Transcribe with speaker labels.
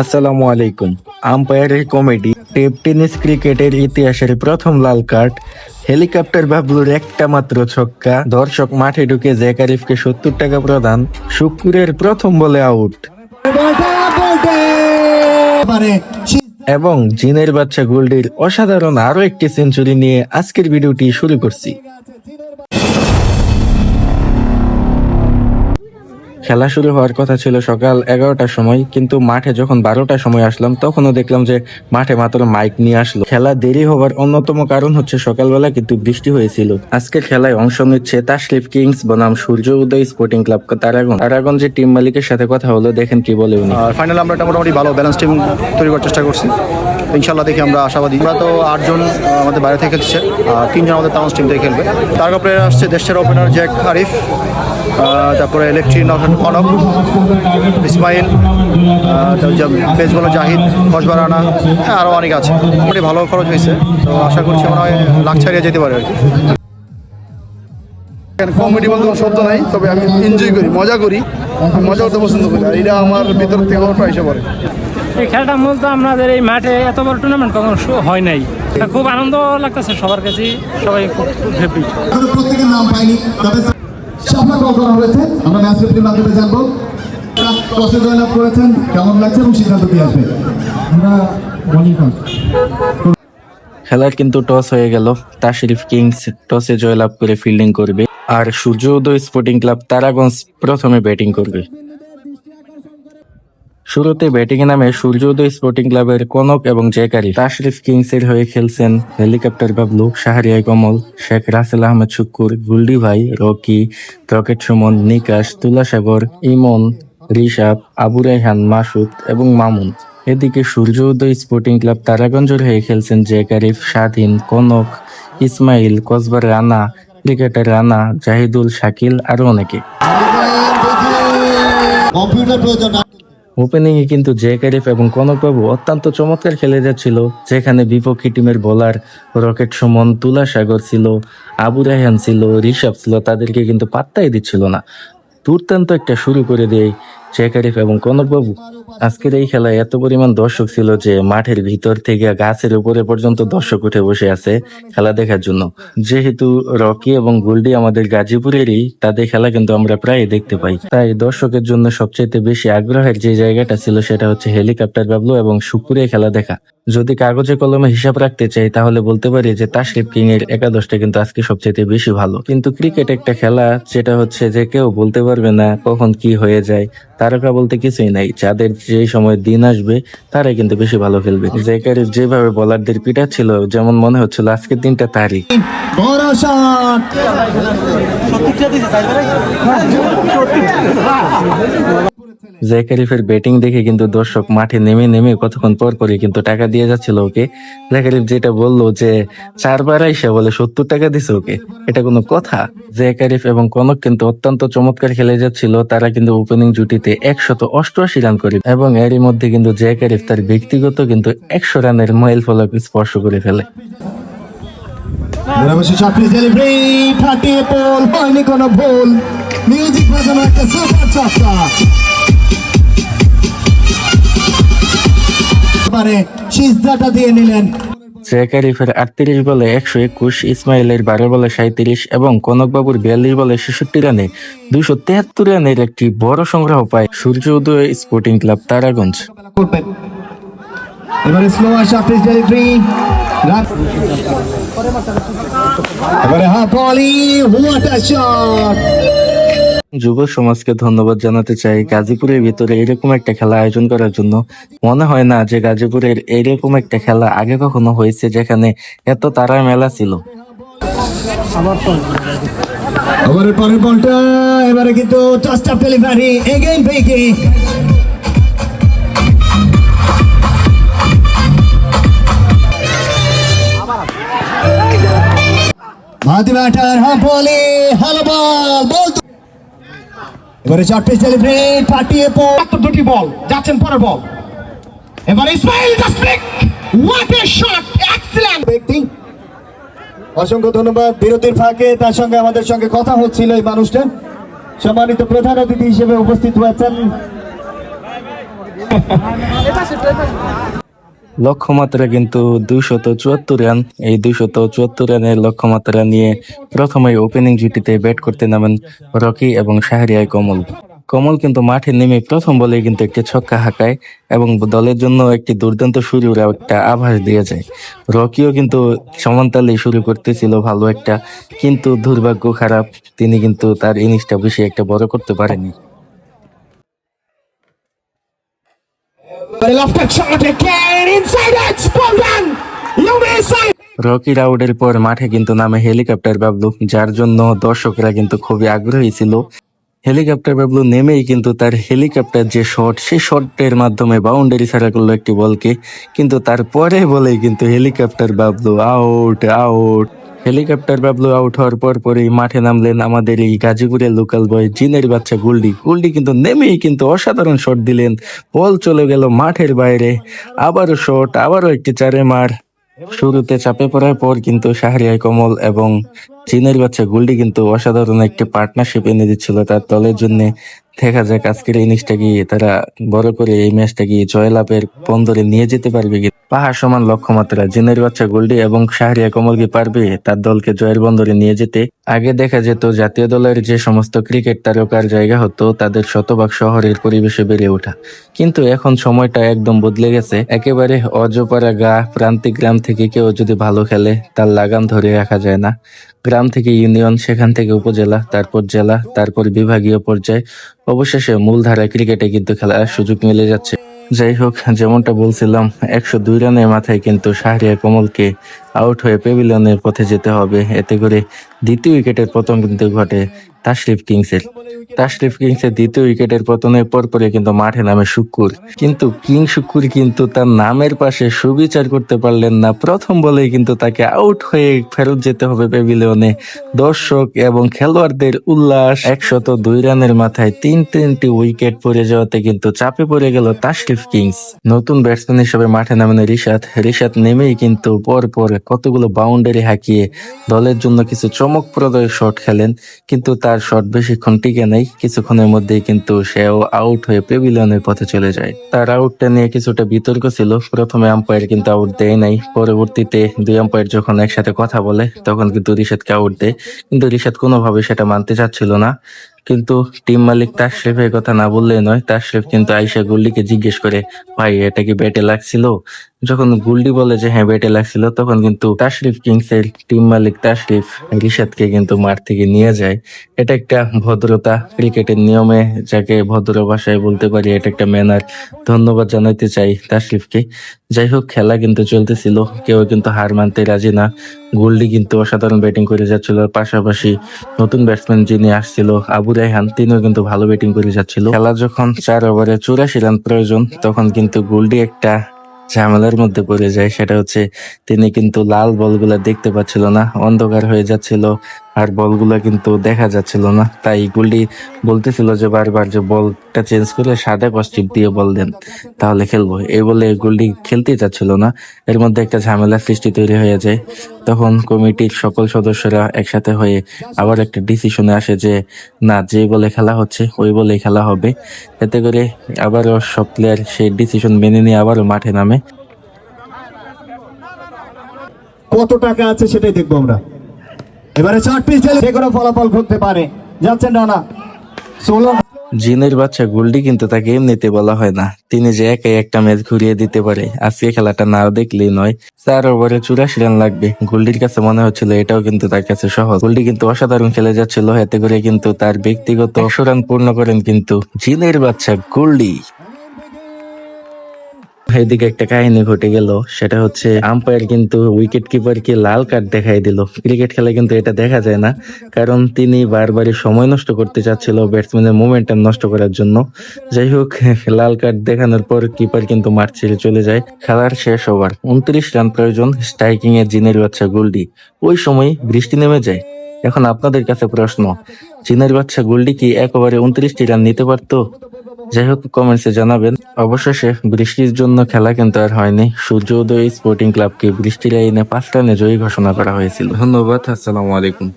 Speaker 1: আসসালামু আলাইকুম। আম্পায়ারের comedy tape tennis ক্রিকেটের ইতিহাসের প্রথম লাল কার্ড, হেলিকপ্টার বাবলুর একটা মাত্র ছক্কা, দর্শক মাঠে ঢুকে জ্যাকারিফকে সত্তর টাকা প্রদান শুক্রের প্রথম বলে আউট। এবং জিনের বাচ্চা গোল্ডের অসাধারণ আরও একটি সেঞ্চুরি নিয়ে আজকের ভিডিওটি শুরু করছি। খেলা শুরু হওয়ার কথা ছিল সকাল এগারোটার সময়, কিন্তু মাঠে যখন বারোটার সময় আসলাম, তখনও দেখলাম যে মাঠে মাত্র মাইক নিয়ে আসলো। খেলা দেরি হওয়ার অন্যতম কারণ হচ্ছে সকালবেলা কিন্তু বৃষ্টি হয়েছিল। আজকের খেলায় অংশ নিচ্ছে তাশরিফ কিংস, বনাম সূর্য, উদয় স্পোর্টিং ক্লাব তারাগন তারাগন যে টিম মালিকের সাথে কথা হলো, দেখেন কি বলে উনি।
Speaker 2: ফাইনাল আমরা মোটামুটি ভালো ব্যালেন্স টিম তৈরি করার চেষ্টা করছি। ইনশাল্লাহ দেখি আমরা আশাবাদী। আমরা তো আটজন আমাদের বাইরে থেকে খেলছে, আর তিনজন আমাদের টাউন্স টিম থেকে খেলবে। তার প্লেয়ার আসছে দেশের ওপেনার জ্যাক আরিফ তারপরে ইলেকট্রিক নৌশান কনক ইসমাইল পেস জাহিদ খসবা রানা হ্যাঁ, আরও অনেক আছে। মোটামুটি ভালো খরচ হয়েছে। তো আশা করছি মনে হয় লাখ ছাড়িয়ে যেতে পারে আর কি।
Speaker 3: কমেডি বলতে কোনো শব্দ নাই তবে আমি এনজয় করি মজা করি আমি মজা করতে পছন্দ করি আর এটা আমার ভিতর থেকে এসে পড়ে।
Speaker 4: এই খেলাটা মূলত আমাদের এই মাঠে এত বড় টুর্নামেন্ট কখনো শো- হয় নাই। এটা খুব আনন্দ লাগতেছে সবার কাছে সবাই খুব হ্যাপি
Speaker 5: সাফলা কল করা হয়েছে? আমরা ম্যাচ রেফারির মাধ্যমে জানব। টসে জয়লাভ করেছেন। কেমন লাগছে এবং সিদ্ধান্ত কি আসবে? আমরা বোলিং
Speaker 1: খেলার কিন্তু টস হয়ে গেল। তাশরিফ কিংস টসে জয়লাভ করে ফিল্ডিং করবে। আর সূর্যোদয় স্পোর্টিং ক্লাব তারাগঞ্জ প্রথমে ব্যাটিং করবে। শুরুতে ব্যাটিং এ নামে সূর্য উদয় স্পোর্টিং ক্লাবের কনক এবং জেকারি তাশরিফ কিংস এর হয়ে খেলছেন হেলিকপ্টার বাবলু শাহরিয়ার কমল, শেখ রাসেল আহমেদ শুক্কুর, গুলডি ভাই, রকি, রকেট সুমন, নিকাশ, তুলাসাগর, ইমন, রিশাব, আবু রেহান, মাসুদ এবং মামুন। এদিকে সূর্য উদয় স্পোর্টিং ক্লাব তারাগঞ্জের হয়ে খেলছেন জেকারিফ, স্বাধীন, কনক, ইসমাইল, কসবার রানা, ক্রিকেটার রানা, জাহিদুল, শাকিল আরও অনেকে।
Speaker 5: কম্পিউটার প্রয়োজন
Speaker 1: ওপেনিং এ কিন্তু জেকারিফ এবং কনকবাবু অত্যন্ত চমৎকার খেলে যাচ্ছিল, যেখানে বিপক্ষী টিমের বোলার রকেট সুমন তুলা সাগর ছিল, আবু রাহান ছিল, ঋষভ ছিল, তাদেরকে কিন্তু পাত্তাই দিচ্ছিল না। দুর্দান্ত একটা শুরু করে দেয় জেকারিফ এবং কনকবাবু আজকের এই খেলায় এত পরিমাণ দর্শক ছিল যে মাঠের ভিতর থেকে গাছের উপরে পর্যন্ত দর্শক উঠে বসে আছে খেলা দেখার জন্য। যেহেতু রকি এবং গোল্ডি আমাদের গাজীপুরেরই, তাদের খেলা কিন্তু আমরা প্রায় দেখতে পাই। তাই দর্শকের জন্য সবচেয়ে বেশি আগ্রহের যে জায়গাটা ছিল সেটা হচ্ছে হেলিকপ্টার বাবলু এবং শুকুরে খেলা দেখা। যদি কাগজে কলমে হিসাব রাখতে চাই তাহলে বলতে পারি যে তাশরিফ কিং এর একাদশটা কিন্তু আজকে সবচেয়ে বেশি ভালো। কিন্তু ক্রিকেট একটা খেলা যেটা হচ্ছে যে কেউ বলতে পারবে না কখন কি হয়ে যায়। তারকা বলতে কিছুই নাই। যাদের যে সময় দিন আসবে তারাই কিন্তু বেশি ভালো খেলবে। জেকারিফ যেভাবে বলারদের পিটা ছিল যেমন মনে হচ্ছিল আজকের দিনটা তারই।
Speaker 5: শট
Speaker 1: ব্যাটিং দেখে কিন্তু দর্শক মাঠে নেমে নেমে কতক্ষণ পর পরই কিন্তু টাকা দিয়ে যাচ্ছিল ওকে। জেকারিফ যেটা বলল যে, চারবার আইসা বলে সত্তর টাকা দিছে ওকে। এটা কোনো কথা। জেকারিফ এবং কনক কিন্তু অত্যন্ত চমৎকার খেলে যাচ্ছিল। তারা কিন্তু ওপেনিং জুটিতে একশত অষ্টআশি রান করে এবং এরই মধ্যে কিন্তু জেকারিফ তার ব্যক্তিগত কিন্তু একশো রানের মাইল ফলক স্পর্শ করে ফেলে।
Speaker 5: কোনো ভুল। মিউজিক বাজানো একটা সুপার পারে সিজদাটা দিয়ে নিলেন।
Speaker 1: জেকারিফের আটত্রিশ বলে একশো একুশ ইসমাইলের বারো বলে সাঁত্রিশ এবং কনকবাবুর বিয়াল্লিশ বলে ছেষট্টি রানে দুইশো তেহাত্তর রানের একটি বড় সংগ্রহ পায় সূর্য উদয় স্পোর্টিং ক্লাব তারাগঞ্জ।
Speaker 5: এবারে স্লো আসা এবারে half volley what a shot
Speaker 1: যুব সমাজকে ধন্যবাদ জানাতে চাই। গাজীপুরের ভিতরে এরকম একটা খেলা আয়োজন করার জন্য মনে হয় না যে গাজীপুরের এরকম একটা খেলা আগে কখনো হয়েছে যেখানে এত তারা মেলা ছিল।
Speaker 5: এবারে পরের বলটা, এবারে কিন্তু up delivery again batter hello ball ball এবারে চারটে ডেলিভারি পাঠিয়ে পর দুটি বল যাচ্ছেন পরের বল। এবারে Ismail just what a shot excellent ব্যক্তি অসংখ্য ধন্যবাদ বিরতির ফাঁকে তার সঙ্গে আমাদের সঙ্গে কথা হচ্ছিল এই মানুষটা। সম্মানিত প্রধান অতিথি হিসেবে উপস্থিত হয়েছেন।
Speaker 1: লক্ষ্যমাত্রা কিন্তু দুইশত চুয়াত্তর রান। এই দুইশত চুয়াত্তর রানের লক্ষ্যমাত্রা নিয়ে প্রথমে ওপেনিং জুটিতে ব্যাট করতে নামেন রকি এবং শাহরিয়ায় কমল। কমল কিন্তু মাঠে নেমে প্রথম বলে কিন্তু একটি ছক্কা হাঁকায় এবং দলের জন্য একটি দুর্দান্ত শুরুর একটা আভাস দিয়ে যায়। রকিও কিন্তু সমানতালে শুরু করতেছিল ভালো একটা, কিন্তু দুর্ভাগ্য খারাপ, তিনি কিন্তু তার ইনিংসটা বেশি একটা বড় করতে পারেনি রকি রাউডের পর মাঠে কিন্তু নামে হেলিকপ্টার বাবলু, যার জন্য দর্শকরা কিন্তু খুবই আগ্রহী ছিল। হেলিকপ্টার বাবলু নেমেই কিন্তু তার হেলিকপ্টার যে শট, সেই শটের মাধ্যমে বাউন্ডারি ছাড়া করল একটি বলকে, কিন্তু তারপরে বলেই কিন্তু helicopter Bablu out out helicopter Bablu out হওয়ার পর পরেই মাঠে নামলেন আমাদের এই গাজীপুরের লোকাল বয় জিনের বাচ্চা গুলডি। গুলডি কিন্তু নেমেই কিন্তু অসাধারণ শট দিলেন। বল চলে গেল মাঠের বাইরে। আবারও শট আবারও একটি চারে মার। শুরুতে চাপে পড়ার পর কিন্তু শাহরিয়ার কমল এবং চীনের বাচ্চা গুলডি কিন্তু অসাধারণ একটি পার্টনারশিপ এনে দিচ্ছিল তার দলের জন্য। দেখা যাক আজকের ইনিংসটা কি তারা বড় করে এই ম্যাচটা কি জয়লাভের বন্দরে নিয়ে যেতে পারবে পাহাড় সমান লক্ষ্যমাত্রা, জিনের বাচ্চা গোল্ডি এবং শাহরিয়া কমল কি পারবে তার দলকে জয়ের বন্দরে নিয়ে যেতে। আগে দেখা যেত জাতীয় দলের যে সমস্ত ক্রিকেট তারকার জায়গা হতো, তাদের শতভাগ শহরের পরিবেশে বেড়ে ওঠা। কিন্তু এখন সময়টা একদম বদলে গেছে। একেবারে অজপাড়া গা, প্রান্তিক গ্রাম থেকে কেউ যদি ভালো খেলে, তার লাগাম ধরে রাখা যায় না। গ্রাম থেকে ইউনিয়ন, সেখান থেকে উপজেলা, তারপর জেলা, তারপর বিভাগীয় পর্যায়ে। অবশেষে মূলধারায় ক্রিকেটে কিন্তু খেলার সুযোগ মিলে যাচ্ছে। যাই হোক যেমনটা বলছিলাম একশো দুই রানের মাথায় কিন্তু শাহরিয়া কমলকে আউট হয়ে পেভিলিয়নের পথে যেতে হবে। এতে করে দ্বিতীয় উইকেটের পতন কিন্তু ঘটে তাশরিফ কিংসের। তাশরিফ কিংসের দ্বিতীয় উইকেটের পতনের পর পরে কিন্তু মাঠে নামে শুক্কুর। কিন্তু কিং শুক্কুর কিন্তু তার নামের পাশে সুবিচার করতে পারলেন না। প্রথম বলেই কিন্তু তাকে আউট হয়ে ফেরত যেতে হবে পেভিলিয়নে। দর্শক এবং খেলোয়াড়দের উল্লাস, একশত দুই রানের মাথায় তিন তিনটি উইকেট পড়ে যাওয়াতে কিন্তু চাপে পড়ে গেল তাশরিফ কিংস। নতুন ব্যাটসম্যান হিসেবে মাঠে নামেন রিশাদ। রিশাদ নেমেই কিন্তু পর পর কতগুলো বাউন্ডারি হাঁকিয়ে দলের জন্য কিছু চমকপ্রদ শট খেলেন, কিন্তু তার শট বেশিক্ষণ টিকে নেই। কিছুক্ষণের মধ্যেই কিন্তু সেও আউট হয়ে পেভিলিয়নের পথে চলে যায়। তার আউটটা নিয়ে কিছুটা বিতর্ক ছিল। প্রথমে আম্পায়ার কিন্তু আউট দেয় নাই। পরবর্তীতে দুই আম্পায়ার যখন একসাথে কথা বলে, তখন কিন্তু রিশাদকে আউট দেয়। কিন্তু রিশাদ কোনোভাবে সেটা মানতে চাচ্ছিল না। কিন্তু টিম মালিক তাশরিফের কথা না বললেই নয় তাশরিফ কিন্তু আইসা গুল্লিকে জিজ্ঞেস করে, ভাই, এটা কি ব্যাটে লাগছিল? যখন গুল্ডি বলে যে হ্যাঁ ব্যাটে লাগছিল, তখন কিন্তু তাশরিফ কিংসের টিম মালিক তাশরিফ রিশাদকে কিন্তু মাঠ থেকে নিয়ে যায়। এটা একটা ভদ্রতা, ক্রিকেটের নিয়মে যাকে ভদ্র ভাষায় বলতে পারি, এটা একটা ম্যানার। ধন্যবাদ জানাইতে চাই তাশরিফকে। যাই হোক, খেলা কিন্তু চলতেছিল, কেউ কিন্তু হার মানতে রাজি না। গোল্ডি কিন্তু অসাধারণ ব্যাটিং করে যাচ্ছিল, পাশাপাশি নতুন ব্যাটসম্যান যিনি আসছিল, আবু রায়হান, তিনিও কিন্তু ভালো ব্যাটিং করে যাচ্ছিল। খেলা যখন চার ওভারে চুরাশি রান প্রয়োজন, তখন কিন্তু গোল্ডি একটা ঝামেলার মধ্যে পড়ে যায়। সেটা হচ্ছে, তিনি কিন্তু লাল বলগুলা দেখতে পাচ্ছিল না, অন্ধকার হয়ে যাচ্ছিল। আর বলগুলো কিন্তু দেখা যাচ্ছিল না। তাই গুলি বলতেছিল যে বারবার যে বলটা চেঞ্জ করে সাদা কস্টিপ দিয়ে বল দেন। তাহলে খেলব। এই বলে গুলি খেলতে চাচ্ছিল না। এর মধ্যে একটা ঝামেলা সৃষ্টি তৈরি হয়ে যায়। তখন কমিটির সকল সদস্যরা একসাথে হয়ে আবার একটা ডিসিশনে আসে যে, না, যে বলে খেলা হচ্ছে, ওই বলে খেলা হবে। এতে করে আবারও সব প্লেয়ার সেই ডিসিশন মেনে নিয়ে আবারও মাঠে নামে।
Speaker 5: কত টাকা আছে সেটাই দেখব আমরা। এবারে চার পিস জেলে যে কোনো ফলাফল ঘটতে পারে। যাচ্ছেন রানা। ষোলো
Speaker 1: জিনের বাচ্চা গোল্ডি কিন্তু তাকে এমনিতে বলা হয় না। তিনি যে একাই একটা ম্যাচ ঘুরিয়ে দিতে পারে আজকে খেলাটা না দেখলেই নয়। চার ওভারে চুরাশি রান লাগবে। গোল্ডির কাছে মনে হচ্ছিল এটাও কিন্তু তার কাছে সহজ। গোল্ডি কিন্তু অসাধারণ খেলে যাচ্ছিল। এতে করে কিন্তু তার ব্যক্তিগত একশো রান পূর্ণ করেন কিন্তু জিনের বাচ্চা গোল্ডি এদিকে একটা কাহিনী ঘটে গেল, সেটা হচ্ছে আম্পায়ার কিন্তু উইকেট কিপারকে লাল কার্ড দেখাই দিল। ক্রিকেট খেলা কিন্তু এটা দেখা যায় না, কারণ তিনি বারবারই সময় নষ্ট করতে চাচ্ছিল ব্যাটসম্যানের মোমেন্টাম নষ্ট করার জন্য। যাই হোক, লাল কার্ড দেখানোর পর কিপার কিন্তু মাঠ ছেড়ে চলে যায়। খেলার শেষ ওভার, উনত্রিশ রান প্রয়োজন স্ট্রাইকিং এ জিনের বাচ্চা গোল্ডি ওই সময় বৃষ্টি নেমে যায়। এখন আপনাদের কাছে প্রশ্ন চীনের বাচ্চা গোল্ডি কি একেবারে উনত্রিশটি রান নিতে পারতো? যাই হোক কমেন্টসে জানাবেন। অবশেষে বৃষ্টির জন্য খেলা কিন্তু আর হয়নি। সূর্যোদয় স্পোর্টিং ক্লাবকে বৃষ্টির আইনে পাঁচ রানে জয়ী ঘোষণা করা হয়েছিল। ধন্যবাদ, আসসালামু আলাইকুম।